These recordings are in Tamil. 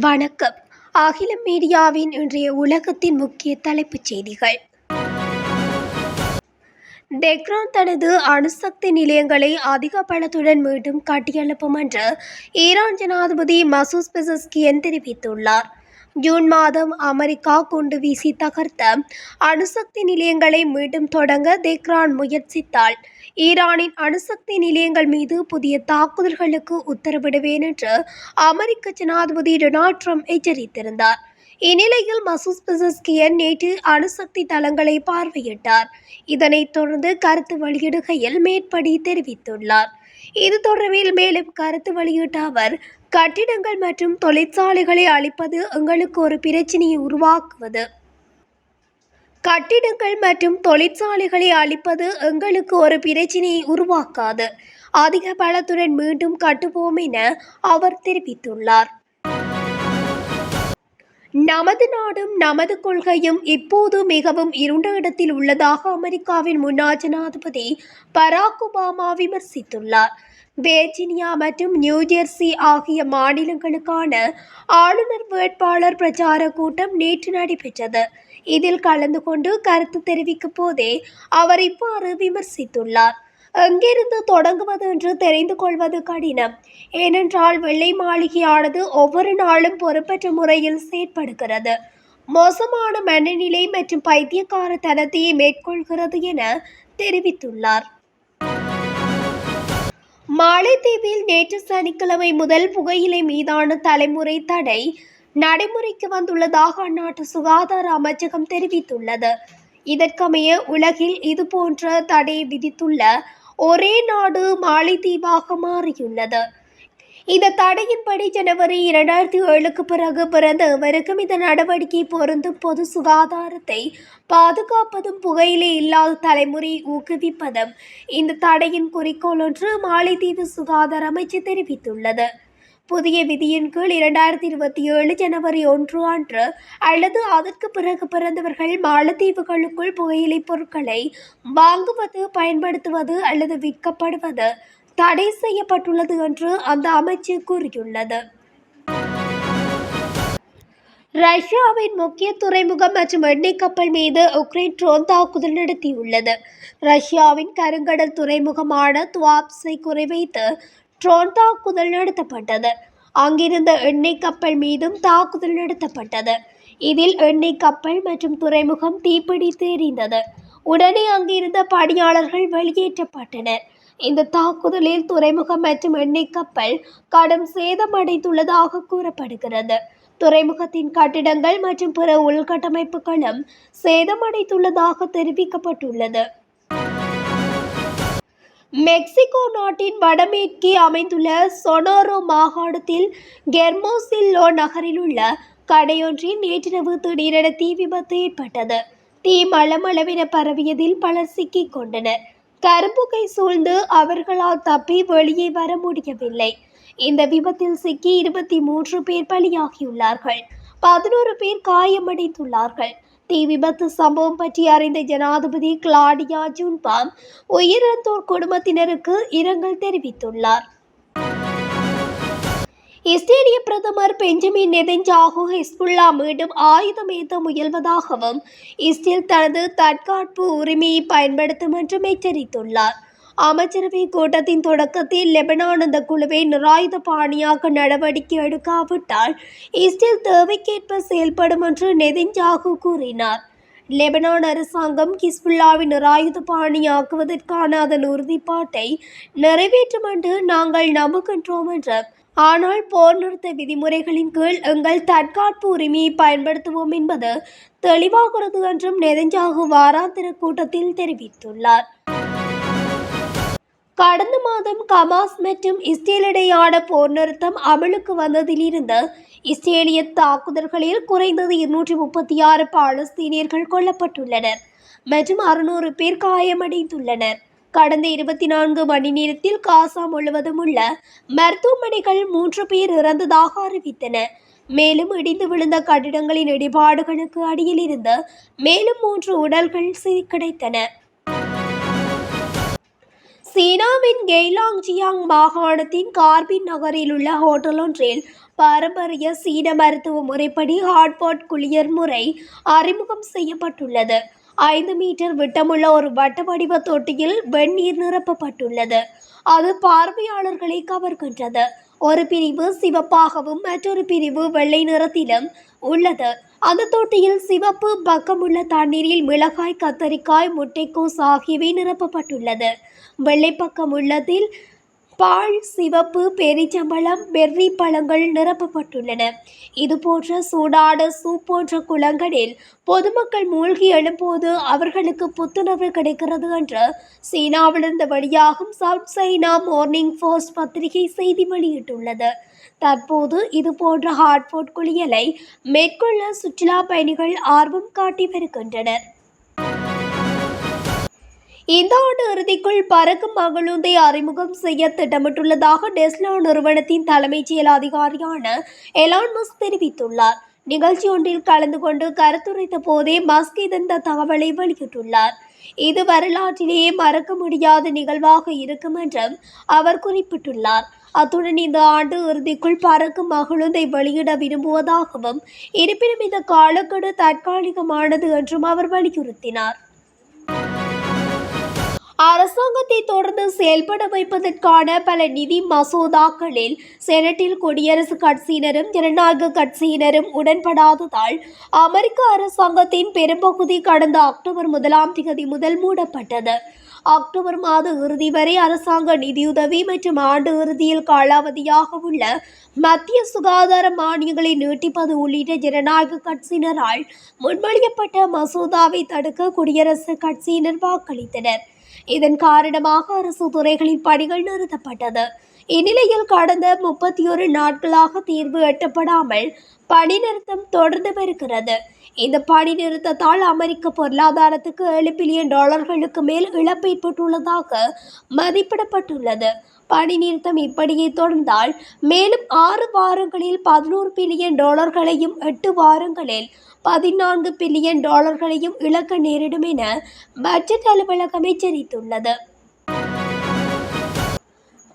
வணக்கம். அகிலம் மீடியாவின் இன்றைய உலகத்தின் முக்கிய தலைப்புச் செய்திகள். டெக்ரான் தனது அணுசக்தி நிலையங்களை அதிக பலத்துடன் மீண்டும் கட்டியெழுப்பும் என்று ஈரான் ஜனாதிபதி மசூஸ் பெசஸ்கியன் தெரிவித்துள்ளார். ஜூன் மாதம் அமெரிக்கா குண்டு வீசி தகர்த்த அணுசக்தி நிலையங்களை மீண்டும் தொடங்க தெக்ரான் முயற்சித்தால் ஈரானின் அணுசக்தி நிலையங்கள் மீது புதிய தாக்குதல்களுக்கு உத்தரவிடுவேன் என்று அமெரிக்க ஜனாதிபதி டொனால்ட் ட்ரம்ப் எச்சரித்திருந்தார். இந்நிலையில் மசூஸ் பெசஸ்கியன் நேற்று அணுசக்தி தளங்களை பார்வையிட்டார். இதனைத் தொடர்ந்து கருத்து வெளியிடுகையில் மேற்படி தெரிவித்துள்ளார். இது தொடர்பில் மேலும் கருத்து வெளியிட்ட அவர் கட்டிடங்கள் மற்றும் தொழிற்சாலைகளை அழிப்பது எங்களுக்கு ஒரு பிரச்சினையை உருவாக்குவது. கட்டிடங்கள் மற்றும் தொழிற்சாலைகளை அழிப்பது எங்களுக்கு ஒரு பிரச்சினையை உருவாக்காது. அதிக பலத்துடன் மீண்டும் கட்டுவோம் என அவர் தெரிவித்துள்ளார். நமது நாடும் நமது கொள்கையும் இப்போது மிகவும் இருண்ட இடத்தில் உள்ளதாக அமெரிக்காவின் முன்னாள் ஜனாதிபதி பராக் ஒபாமா விமர்சித்துள்ளார். வேர்ஜினியா மற்றும் நியூஜெர்சி ஆகிய மாநிலங்களுக்கான ஆளுநர் வேட்பாளர் பிரச்சார கூட்டம் நேற்று நடைபெற்றது. இதில் கலந்து கொண்டு கருத்து தெரிவிக்கும் போதே அவர் இவ்வாறு விமர்சித்துள்ளார். எங்கிருந்து தொடங்குவது என்று தெரிந்து கொள்வது கடினம். ஏனென்றால் வெள்ளை மாளிகையானது ஒவ்வொரு நாளும் பொறுப்பற்ற முறையில் செயற்படுகிறது. மோசமான மனநிலை மற்றும் பைத்தியக்காரத்தனத்தையே மேற்கொள்கிறது என தெரிவித்துள்ளார். மாலைத்தீவில் நேற்று சனிக்கிழமை முதல் புகையிலை மீதான தலைமுறை தடை நடைமுறைக்கு வந்துள்ளதாக அந்நாட்டு சுகாதார அமைச்சகம் தெரிவித்துள்ளது. இதற்கமைய உலகில் இதுபோன்ற தடை விதித்துள்ள ஒரே நாடு மாலைத்தீவாக மாறியுள்ளது. இந்த தடையின்படி ஜனவரி இரண்டாயிரத்தி ஏழுக்கு பிறகு பிறந்த எவருக்கும் இந்த நடவடிக்கை பொருந்தும் பொது சுகாதாரத்தை பாதுகாப்பதும் புகையிலே இல்லாத தலைமுறையை ஊக்குவிப்பதும் இந்த தடையின் குறிக்கோள் என்று மாலைத்தீவு சுகாதார அமைச்சு தெரிவித்துள்ளது. புதிய விதியின் கீழ் இரண்டாயிரத்தி இருபத்தி ஏழு ஜனவரி ஒன்று அன்று அல்லது அதற்கு பிறகு பிறந்தவர்கள் மாலத்தீவுகளுக்குள் புகையிலை பொருட்களை வாங்குவது பயன்படுத்துவது அல்லது விற்கப்படுவது தடை செய்யப்பட்டுள்ளது என்று அந்த அமைச்சு கூறியுள்ளது. ரஷ்யாவின் முக்கிய துறைமுகம் மற்றும் எண்ணெய் கப்பல் மீது உக்ரைன் ட்ரோன் தாக்குதல் நடத்தியுள்ளது. ரஷ்யாவின் கருங்கடல் துறைமுகமான துவாப்ஸை குறிவைத்து ட்ரோன் தாக்குதல் நடத்தப்பட்டது. அங்கிருந்த எண்ணெய் கப்பல் மீதும் தாக்குதல் நடத்தப்பட்டது. இதில் எண்ணெய் கப்பல் மற்றும் துறைமுகம் தீப்பிடித்து எரிந்தது. உடனே அங்கிருந்த பணியாளர்கள் வெளியேற்றப்பட்டனர். இந்த தாக்குதலில் துறைமுகம் மற்றும் எண்ணெய் கப்பல் கடும் சேதமடைந்துள்ளதாக கூறப்படுகிறது. துறைமுகத்தின் கட்டிடங்கள் மற்றும் பிற உள்கட்டமைப்புகளும் சேதமடைந்துள்ளதாக தெரிவிக்கப்பட்டுள்ளது. மெக்சிகோ நாட்டின் வடமேற்கே அமைந்துள்ள சொனோரோ மாகாணத்தில் கெர்மோசில்லோ நகரில் உள்ள கடையொன்றில் நேற்றிரவு திடீரென தீ விபத்து ஏற்பட்டது. தீ மளமளவென பரவியதில் பலர் சிக்கிக் கொண்டனர். கரும்புகை சூழ்ந்து அவர்களால் தப்பி வெளியே வர முடியவில்லை. இந்த விபத்தில் சிக்கி இருபத்தி மூன்று பேர் பலியாகியுள்ளார்கள். பதினோரு பேர் காயமடைந்துள்ளார்கள். தீ விபத்து சம்பவம் பற்றி அறிந்த ஜனாதிபதி கிளாடியா ஜூன்பாம் உயிரிழந்தோர் குடும்பத்தினருக்கு இரங்கல் தெரிவித்துள்ளார். இஸ்ரேலிய பிரதமர் பெஞ்சமின் நெதஞ்சாகு ஹிஸ்புல்லா மீண்டும் ஆயுதம் ஏற்ற முயல்வதாகவும் இஸ்ரேல் தனது தற்காப்பு உரிமையை பயன்படுத்தும் என்றும் எச்சரித்துள்ளார். அமைச்சரவை கூட்டத்தின் தொடக்கத்தில் லெபனான் அந்த குழுவை நிராயுத பாணியாக நடவடிக்கை எடுக்காவிட்டால் இஸ்ரேல் தேவைக்கேற்ப செயல்படும் என்று நெதன்ஜாகு கூறினார். லெபனான் அரசாங்கம் கிஸ்புல்லாவின் நிராயுத பாணியாக்குவதற்கான அதன் உறுதிப்பாட்டை நிறைவேற்றும் என்று நாங்கள் நம்புகின்றோம் என்று. ஆனால் போர் நிறுத்த விதிமுறைகளின் கீழ் எங்கள் தற்காப்பு உரிமையை பயன்படுத்துவோம் என்பது தெளிவாகிறது என்றும் நெதஞ்சாகு வாராந்திர கூட்டத்தில் தெரிவித்துள்ளார். கடந்த மாதம் கமாஸ் மற்றும் இஸ்ரேலிடையான போர் நிறுத்தம் அமலுக்கு வந்ததிலிருந்து இஸ்ரேலிய தாக்குதல்களில் குறைந்தது இருநூற்றி முப்பத்தி ஆறு பாலஸ்தீனியர்கள் கொல்லப்பட்டுள்ளனர் மற்றும் அறுநூறு பேர் காயமடைந்துள்ளனர். கடந்த இருபத்தி நான்கு மணி நேரத்தில் காசா முழுவதும் உள்ள மருத்துவமனைகள் மூன்று பேர் இறந்ததாக அறிவித்தன. மேலும் இடிந்து விழுந்த கட்டிடங்களின் இடிபாடுகளுக்கு அடியில் இருந்து மேலும் மூன்று உடல்கள் கிடைத்தன. சீனாவின் கெய்லாங்ஜியாங் மாகாணத்தின் கார்பின் நகரில் உள்ள ஹோட்டல் ஒன்றில் பாரம்பரிய சீன மருத்துவ முறைப்படி ஹாட்பாட் குளியர் முறை அறிமுகம் செய்யப்பட்டுள்ளது. ஐந்து மீட்டர் விட்டமுள்ள ஒரு வட்ட வடிவ தொட்டியில் வெந்நீர் நிரப்பப்பட்டுள்ளது. அது பார்வையாளர்களை கவர்கின்றது. ஒரு பிரிவு சிவப்பாகவும் மற்றொரு பிரிவு வெள்ளை நிறத்திலும் உள்ளது. அந்த தொட்டியில் சிவப்பு பக்கமுள்ள தண்ணீரில் மிளகாய் கத்தரிக்காய் முட்டைக்கோஸ் ஆகியவை நிரப்பப்பட்டுள்ளது. வெள்ளை பக்கம் உள்ளதில் பால் சிவப்பு பெரிச்சம்பழம் பெர்ரி பழங்கள் நிரப்பப்பட்டுள்ளன. இது போன்ற சூடான சூப் போன்ற குளங்களில் பொதுமக்கள் மூழ்கி எழும்போது அவர்களுக்கு புத்துணர்வு கிடைக்கிறது என்று சீனாவிலிருந்து வெளியாகும் சவுத் சைனா மார்னிங் போஸ்ட் பத்திரிகை செய்தி வெளியிட்டுள்ளது. தற்போது இது போன்ற ஹாட்போட் குளியலை மேற்கொள்ள சுற்றுலா பயணிகள் ஆர்வம் காட்டி வருகின்றனர் இந்த ஆண்டு இறுதிக்குள் பறக்கும் மகளுந்தை அறிமுகம் செய்ய திட்டமிட்டுள்ளதாக டெஸ்லா நிறுவனத்தின் தலைமைச் செயல் அதிகாரியான எலான் மஸ்க் தெரிவித்துள்ளார். நிகழ்ச்சி ஒன்றில் கலந்து கொண்டு கருத்துரைத்த போதே மஸ்க் இந்த தகவலை வெளியிட்டுள்ளார். இது வரலாற்றிலேயே மறக்க முடியாத நிகழ்வாக இருக்கும் என்றும் அவர் குறிப்பிட்டுள்ளார். அத்துடன் இந்த ஆண்டு இறுதிக்குள் பறக்கும் மகளுந்தை வெளியிட விரும்புவதாகவும் இருப்பினும் இந்த காலக்கெடு தற்காலிகமானது என்றும் அவர் வலியுறுத்தினார். அரசாங்கத்தை தொடர்ந்து செயல்பட வைப்பதற்கான பல நிதி மசோதாக்களில் செனட்டில் குடியரசுக் கட்சியினரும் ஜனநாயக கட்சியினரும் உடன்படாததால் அமெரிக்க அரசாங்கத்தின் பெரும்பகுதி கடந்த அக்டோபர் முதலாம் தேதி முதல் மூடப்பட்டது. அக்டோபர் மாத இறுதி வரை அரசாங்க நிதியுதவி மற்றும் ஆண்டு இறுதியில் காலாவதியாக உள்ள மத்திய சுகாதார மானியங்களை நீட்டிப்பது உள்ளிட்ட ஜனநாயக கட்சியினரால் முன்மொழியப்பட்ட மசோதாவை தடுக்க குடியரசுக் கட்சியினர் வாக்களித்தனர். இதன் காரணமாக அரசு துறைகளின் பணிகள் நிறுத்தப்பட்டது. இந்நிலையில் கடந்த முப்பத்தி ஒரு நாட்களாக தீர்வு எட்டப்படாமல் பணி நிறுத்தம் தொடர்ந்து வருகிறது இந்த பணி நிறுத்தத்தால் அமெரிக்க பொருளாதாரத்துக்கு ஏழு பில்லியன் டாலர்களுக்கு மேல் இழப்பு ஏற்பட்டுள்ளதாக மதிப்பிடப்பட்டுள்ளது. பணி நிறுத்தம் இப்படியே தொடர்ந்தால் மேலும் ஆறு வாரங்களில் பதினோரு பில்லியன் டாலர்களையும் எட்டு வாரங்களில் பதினான்கு பில்லியன் டாலர்களையும் இழக்க நேரிடும் என பட்ஜெட் அலுவலகம் எச்சரித்துள்ளது.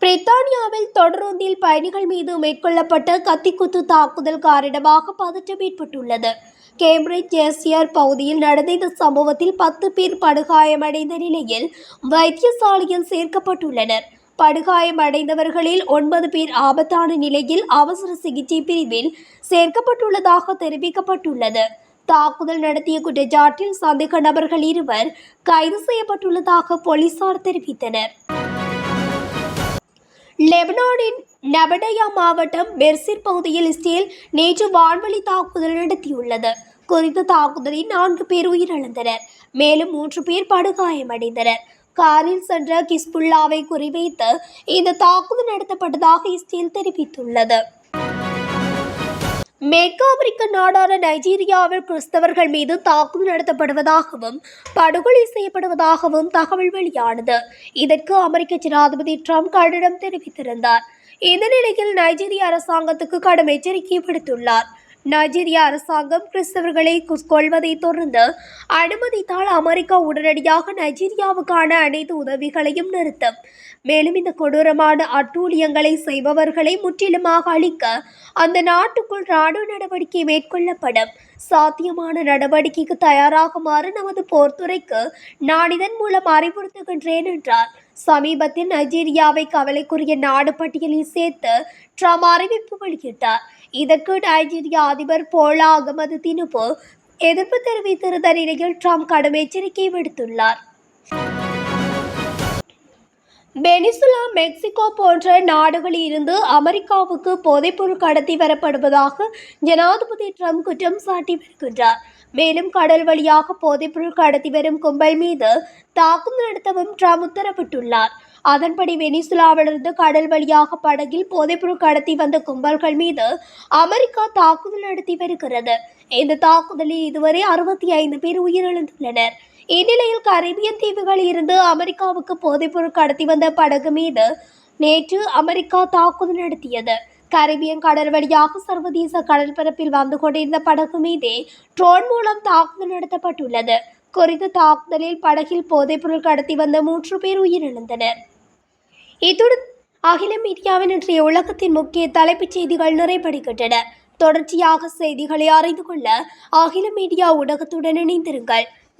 பிரித்தானியாவில் தொடரொன்றில் பயணிகள் மீது மேற்கொள்ளப்பட்ட கத்திக்குத்து தாக்குதல் காரணமாக பதற்றம் ஏற்பட்டுள்ளது. கேம்பிரிட்ஜ் ஜேசியர் பகுதியில் நடந்த இந்த சம்பவத்தில் பத்து பேர் படுகாயமடைந்த நிலையில் வைத்தியசாலையில் சேர்க்கப்பட்டுள்ளனர். படுகாயமடைந்தவர்களில் ஒன்பது பேர் ஆபத்தான நிலையில் அவசர சிகிச்சை பிரிவில் சேர்க்கப்பட்டுள்ளதாக தெரிவிக்கப்பட்டுள்ளது. தாக்குதல் நடத்திய குற்றச்சாட்டில் சந்தேக நபர்கள் இருவர் கைது செய்யப்பட்டுள்ளதாக போலீசார் தெரிவித்தனர். லெபனானின் நபடையா மாவட்டம் பெர்சிர் பகுதியில் இஸ்ரேல் நேற்று வான்வழி தாக்குதல் நடத்தியுள்ளது. குறித்த தாக்குதலில் நான்கு பேர் உயிரிழந்தனர். மேலும் மூன்று பேர் படுகாயமடைந்தனர். காரில் சென்ற கிஸ்புல்லாவை குறிவைத்து இந்த தாக்குதல் நடத்தப்பட்டதாக இஸ்ரேல் தெரிவித்துள்ளது. மேற்கு ஆப்பிரிக்க நாடான நைஜீரியாவில் கிறிஸ்தவர்கள் மீது தாக்குதல் நடத்தப்படுவதாகவும் படுகொலை செய்யப்படுவதாகவும் தகவல் வெளியானது. இதற்கு அமெரிக்க ஜனாதிபதி ட்ரம்ப் கண்டனம் தெரிவித்திருந்தார். இந்த நிலையில் நைஜீரிய அரசாங்கத்துக்கு கடும் எச்சரிக்கை விடுத்துள்ளார். நைஜீரிய அரசாங்கம் கிறிஸ்தவர்களை கு- தொடர்ந்து அனுமதித்தால் அமெரிக்கா உடனடியாக நைஜீரியாவுக்கான அனைத்து உதவிகளையும் நிறுத்தும். மேலும் இந்த கொடூரமான அட்டூழியங்களை செய்பவர்களை முற்றிலுமாக அழிக்க அந்த நாட்டுக்குள் ராணுவ நடவடிக்கை மேற்கொள்ளப்படும். சாத்தியமான நடவடிக்கைக்கு தயாராகுமாறு நமது போர்த்துறைக்கு நான் இதன் மூலம் அறிவுறுத்துகின்றேன் என்றார். சமீபத்தில் நைஜீரியாவை கவலைக்குரிய நாடு பட்டியலில் சேர்த்து ட்ரம்ப் அறிவிப்பு வெளியிட்டார். இதற்கு நைஜீரியா அதிபர் போலா அகமது தினுபு எதிர்ப்பு தெரிவித்திருந்த நிலையில் ட்ரம்ப் கடும் எச்சரிக்கை விடுத்துள்ளார். வெனிசுலா மெக்சிகோ போன்ற நாடுகளில் இருந்து அமெரிக்காவுக்கு போதைப்பொருள் கடத்தி வரப்படுவதாக ஜனாதிபதி ட்ரம்ப் குற்றம் சாட்டி வருகின்றார். மேலும் கடல் வழியாக போதைப்பொருள் கடத்தி வரும் கும்பல் மீது தாக்குதல் நடத்தவும் ட்ரம்ப் உத்தரவிட்டுள்ளார். அதன்படி வெனிசுலாவிலிருந்து கடல் வழியாக படகில் போதைப்பொருள் கடத்தி வந்த கும்பல்கள் மீது அமெரிக்கா தாக்குதல் நடத்தி வருகிறது. இந்த தாக்குதலில் இதுவரை அறுபத்தி ஐந்து பேர் உயிரிழந்துள்ளனர். இந்நிலையில் கரீபியன் தீவுகளில் இருந்து அமெரிக்காவுக்கு போதைப்பொருள் கடத்தி வந்த படகு மீது நேற்று அமெரிக்கா தாக்குதல் நடத்தியது. கரீபியன் கடல் வழியாக சர்வதேச கடற்பரப்பில் வந்து கொண்டிருந்த படகு மீதே ட்ரோன் மூலம் தாக்குதல் நடத்தப்பட்டுள்ளது. குறித்த தாக்குதலில் படகில் போதைப்பொருள் கடத்தி வந்த மூன்று பேர் உயிரிழந்தனர். இத்துடன் அகில மீடியாவின் இன்றைய உலகத்தின் முக்கிய தலைப்புச் செய்திகள் நிறைவடைகின்றன. தொடர்ச்சியாக செய்திகளை அறிந்து கொள்ள அகில மீடியா ஊடகத்துடன் இணைந்திருங்கள்.